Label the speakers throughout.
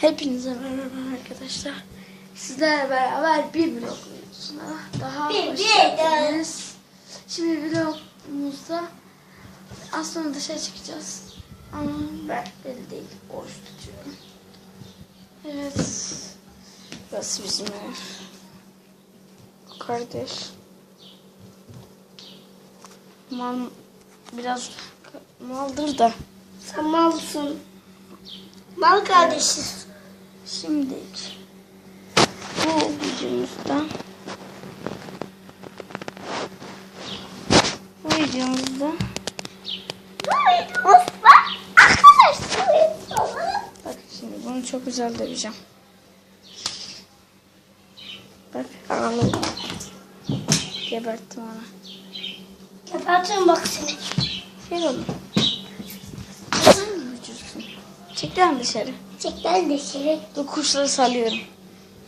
Speaker 1: Hepinize merhaba arkadaşlar. Sizlerle beraber bir vlog videosuna daha
Speaker 2: Bir
Speaker 1: hoş geldiniz. Şimdi vlogumuzda az sonra dışarı çıkacağız. Ama ben belli değil. Oruç tutuyorum. Evet. Burası bizim ev. Kardeş. Mal biraz maldır da.
Speaker 2: Sen malsın. Mal kardeşiz.
Speaker 1: Şimdi bu videomuzda bu videomuzda bak şimdi bunu çok güzel döveceğim. Bak ağlıyor. Geberttim onu.
Speaker 2: Gebertirim bak seni.
Speaker 1: Şey oldu. Sen mi vücutsun? Çek lan dışarı.
Speaker 2: Çekten dışarı.
Speaker 1: Dur kuşları salıyorum.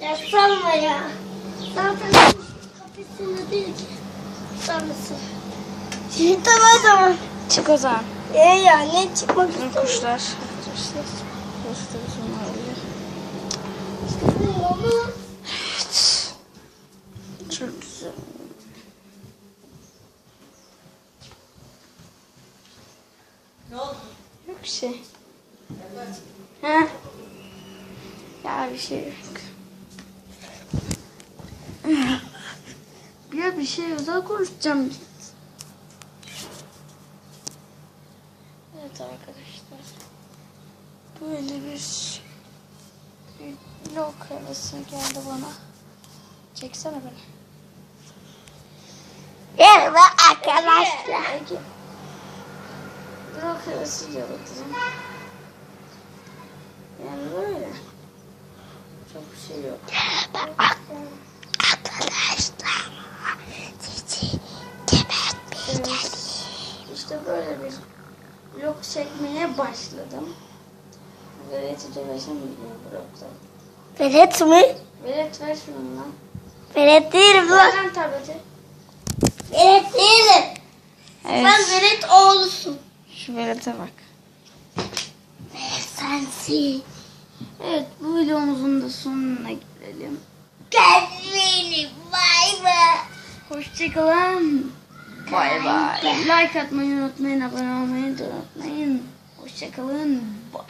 Speaker 2: Ya sanma ya. Zaten kapısını değil ki. Sanmasın. Şimdi tamam tamam.
Speaker 1: Çık o zaman.
Speaker 2: Ee ya ne çıkmak
Speaker 1: Bu
Speaker 2: istiyorsun?
Speaker 1: kuşlar. Kuşlar. Göstereceğim öyle.
Speaker 2: Ama
Speaker 1: Evet. Çok güzel. Yok bir şey. Ya bir şey yok. Ya bir şey özel konuşacağım. Evet arkadaşlar. Böyle bir vlog havası geldi bana. Çeksene beni.
Speaker 2: Merhaba arkadaşlar.
Speaker 1: Vlog havası yaratacağım. Yani böyle. Yok.
Speaker 2: Arkadaşlar. Sizi gebertmeyeceğim.
Speaker 1: Evet. İşte böyle bir vlog çekmeye başladım. Velet'i dövesim gidiyor vlogda.
Speaker 2: Velet mi?
Speaker 1: Velet ver şunu lan.
Speaker 2: Velet değilim
Speaker 1: Ver
Speaker 2: lan.
Speaker 1: lan tableti.
Speaker 2: Velet değilim.
Speaker 1: Evet.
Speaker 2: Sen velet oğlusun.
Speaker 1: Şu velete bak.
Speaker 2: Velet sensin.
Speaker 1: Evet bu videomuzun da sonuna gelelim.
Speaker 2: Gel benim. Bay bay.
Speaker 1: Hoşçakalın. Bay bay. Like atmayı unutmayın, abone olmayı da unutmayın. Hoşçakalın. Bye.